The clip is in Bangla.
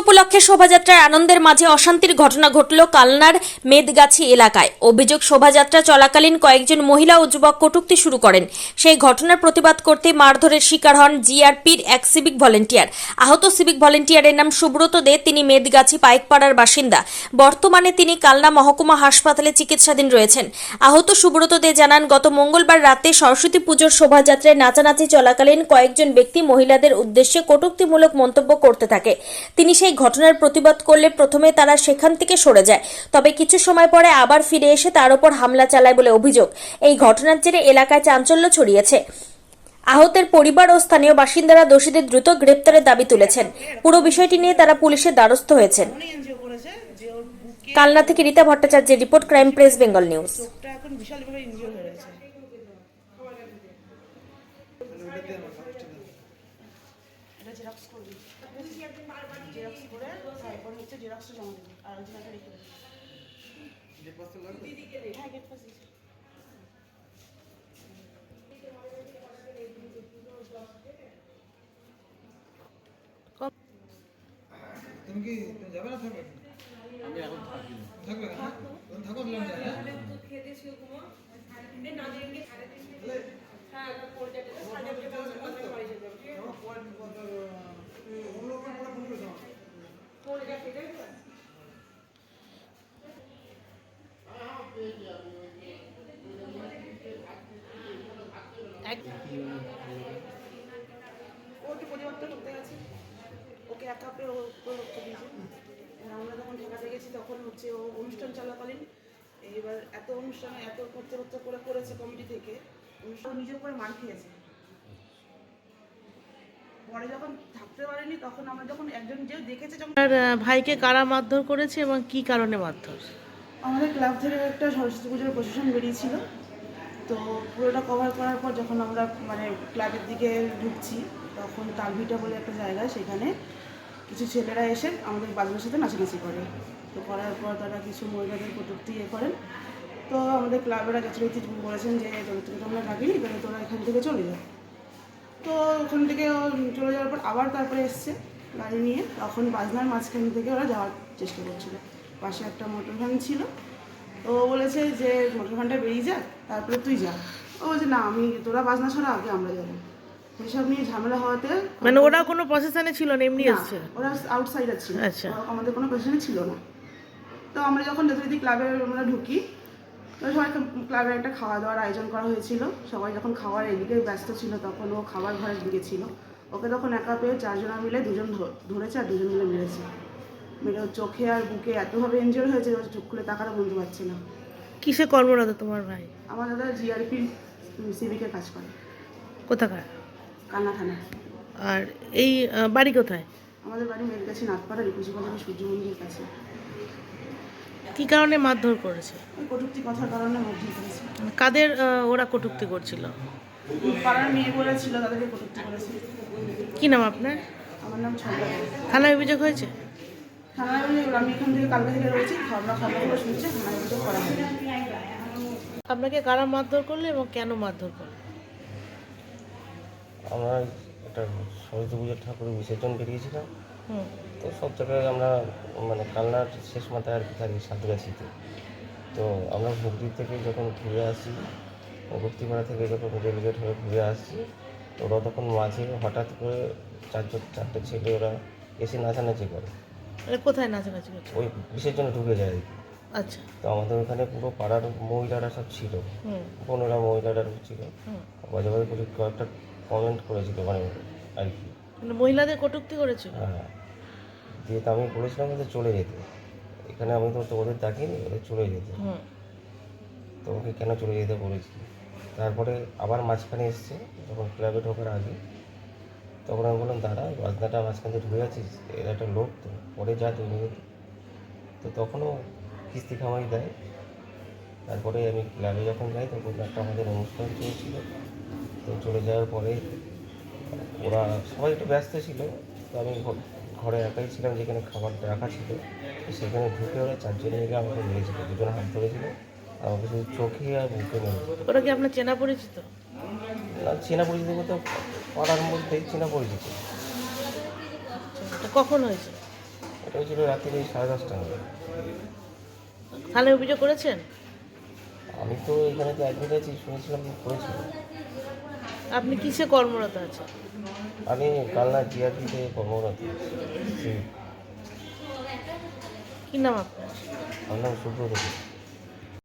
উপলক্ষে শোভাযাত্রার আনন্দের মাঝে অশান্তির ঘটনা ঘটল কালনার মেদগাছি এলাকায়। অভিযোগ, শোভাযাত্রা চলাকালীন কয়েকজন মহিলা ও যুবক কটূক্তি শুরু করেন। সেই ঘটনার প্রতিবাদ করতে মারধরের শিকার হন জিআরপির এক সিভিক ভলেন্টিয়ার। আহত সিভিক ভলেন্টিয়ারের নাম সুব্রত দে, তিনি মেদগাছি পাইকপাড়ার বাসিন্দা। বর্তমানে তিনি কালনা মহকুমা হাসপাতালে চিকিৎসাধীন রয়েছেন। আহত সুব্রত দে জানান, গত মঙ্গলবার রাতে সরস্বতী পুজোর শোভাযাত্রায় নাচানাচি চলাকালীন কয়েকজন ব্যক্তি মহিলাদের উদ্দেশ্যে কটুক্তিমূলক মন্তব্য করতে থাকে। তিনি সেই ঘটনার প্রতিবাদ করলে প্রথমে তারা সেখান থেকে সরে যায়। তবে কিছু সময় পরে আবার ফিরে এসে তার উপর হামলা চালায় বলে অভিযোগ। এই ঘটনার জেরে এলাকায় চাঞ্চল্য ছড়িয়েছে। আহতের পরিবার ও স্থানীয় বাসিন্দারা দোষীদের দ্রুত গ্রেপ্তারের দাবি তুলেছেন। পুরো বিষয়টি নিয়ে তারা পুলিশের দ্বারস্থ হয়েছেন। কালনা থেকে রীতা ভট্টাচার্যের report, crime press, Bengal news. Xerox করে তারপর হচ্ছে জেরক্সটা জমা দিবি। আর অরিজিনালটা রেখে দেবি। হ্যাঁ গেট পাস তুমি কি তুমি যাবে না থাকবে? আমি এখন থাকি থাকবে না? তুমি থাকো দিলাম হ্যাঁ? point কত, আহ, ওগুলো ওখানে পরে ফোন করে দাও। ও একটু পরিবর্তন করতে গেছে একা ও লক্ষ্য দিয়েছে আমরা যখন ঠেকাতে গেছি তখন হচ্ছে ও অনুষ্ঠান চলাকালীন এবার এত অনুষ্ঠানে এত করতে করতে করে করেছে কমিটি থেকে। অনুষ্ঠান নিজের উপরে মার খেয়েছে। পরে যখন থাকতে পারেনি তখন আমরা যখন একজন যে দেখেছে যখন ভাইকে কারা মারধর করেছে এবং কি কারণে মারধর? আমাদের ক্লাব থেকে একটা সরস্বতী পুজোর প্রশাসন বেরিয়েছিল। তো পুরোটা কভার করার পর যখন আমরা মানে ক্লাবের দিকে ঢুকছি তখন তালভিটা বলে একটা জায়গা সেখানে কিছু ছেলেরা এসে আমাদের বাজনার সাথে নাচানাচি করে। তো করার পর তারা কিছু মহিলাদের কটূক্তি ইয়ে করেন। তো আমাদের ক্লাবেরা যথারীতি বলেছেন যে তোদের থেকে তো আমরা ডাকিনি তাহলে তোরা এখান থেকে চলে যা। তো ওখান থেকে চলে যাওয়ার পর আবার তারপরে এসছে গাড়ি নিয়ে। তখন বাজনার মাঝখান থেকে ওরা যাওয়ার চেষ্টা করছিল। পাশে একটা মোটর ভ্যান ছিল। তো বলেছে যে, মোটর ভ্যানটা বেরিয়ে যাক, তারপরে তুই যা। ও বলছে, না, আমি, তোরা বাজনা ছাড়া, আগে আমরা যাব। এসব নিয়ে ঝামেলা হওয়াতে মানে ওরা কোনো প্রসেশনে ছিল না এমনি না, এসছে? ওরা আউটসাইডার ছিল। আচ্ছা। ওরা আমাদের কোনো পজিশনে ছিল না। তো আমরা যখন যথারীতি ক্লাবে আমরা ঢুকি তো সবাই ক্লাবের একটা খাওয়া দাওয়ার আয়োজন করা হয়েছিল। সবাই যখন খাওয়ার এদিকে ব্যস্ত ছিল তখন ও খাবার ঘরের দিকে ছিল। ওকে তখন একা পেয়ে চারজনা মিলে দুজন ধরেছে আর দুজন মিলে মেরেছে। মেরে ওর চোখে আর বুকে এতভাবে এনজয় হয়েছে যে ও চোখ খুলে তাকারও বলতে পারছে না। কিসে কর্মরত তোমার ভাই? আমার দাদা জিআরপি সিভিকে কাজ করে। কোথাকার? কান্না থানা। আর এই বাড়ি কোথায়? আমাদের বাড়ি মেলগাছি নাথপাড়া সূর্য মন্দিরের কাছে। কি কারণে মারধর করেছে? কটূক্তি কথার কারণে মধ্যে করেছে। মানে কাদের ওরা কটূক্তি করছিল? পাড়ার মেয়ে বলে ছিল তাদেরকে কটূক্তি করেছে। কি নাম আপনার? আমার নাম ছন্দা থানায় অভিযোগ হয়েছে? থানায় আমি এখান থেকে কালকে থেকে রয়েছি খাবার খবরগুলো শুনছে থানায় অভিযোগ করা হবে আপনাকে কারা মারধর করল এবং কেন মারধর করল? আমরা একটা সরস্বতী পুজোর ঠাকুরের বিসর্জন বেরিয়েছিলাম। তো সব জায়গায় আমরা মানে কালনার শেষ মাথায় আর কি থাকি সাতগাছিতে তো আমরা ভক্তি থেকে যখন ঘুরে আসি ভক্তিপাড়া থেকে যখন রেলগেট হয়ে ঘুরে আসছি তো ওরা তখন মাঝে হঠাৎ করে চারজন চারটে ছেলে ওরা এসে নাচানাচি করে। কোথায় নাচানাচি করছে? ওই বিসর্জনে ঢুকে যায় আর কি। আচ্ছা। তো আমাদের ওখানে পুরো পাড়ার মহিলারা সব ছিল। বোনেরা মহিলারা ছিল। বাজে বাজে কয়েকটা কমেন্ট করেছিল মানে আর কি। মানে মহিলাদের কটূক্তি করেছিল হ্যাঁ। দিয়ে তো আমি বলেছিলাম যে চলে যেতে। এখানে আমি তো ওদের ডাকিনি ওদের চলে যেতে। হুম। তো ওকে কেন চলে যেতে বলেছি? তারপরে আবার মাঝখানে এসছে যখন ক্লাবে ঢোকার আগে। তখন আমি বললাম দাদা বাজনাটা মাঝখানে ঢুকে আছিস? এর একটা লোক তো পরে যা মিনিট তো তখনও কিস্তি খামাই দেয়। তারপরে আমি ক্লাবে যখন যাই তখন একটা আমাদের অনুষ্ঠান চলছিল। তো চলে যাওয়ার পরে ওরা সবাই একটু ব্যস্ত ছিল। তো আমি ঘরে একাই ছিলাম যেখানে খাবার রাখা ছিল। তো সেখানে ঢুকে ওরা চারজন মিলে আমাকে মেরেছিল দুজন হাত ধরেছিল। আমাকে শুধু চোখে আর বুকে মেরেছিল ওরা কি আপনার চেনা পরিচিত? না চেনা পরিচিত বলতে পাড়ার মধ্যেই চেনা পরিচিত। কখন হয়েছে? এটা হয়েছিল রাত্রি সাড়ে দশটা থানায় অভিযোগ করেছেন? আমি তো এখানে তো অ্যাডমিট আছি শুনেছিলাম করেছিল আপনি কিসে কর্মরত আছেন আমি কালনা জিআরপিতে কর্মরত আছি। কি নাম আপনার আমার নাম সুব্রত।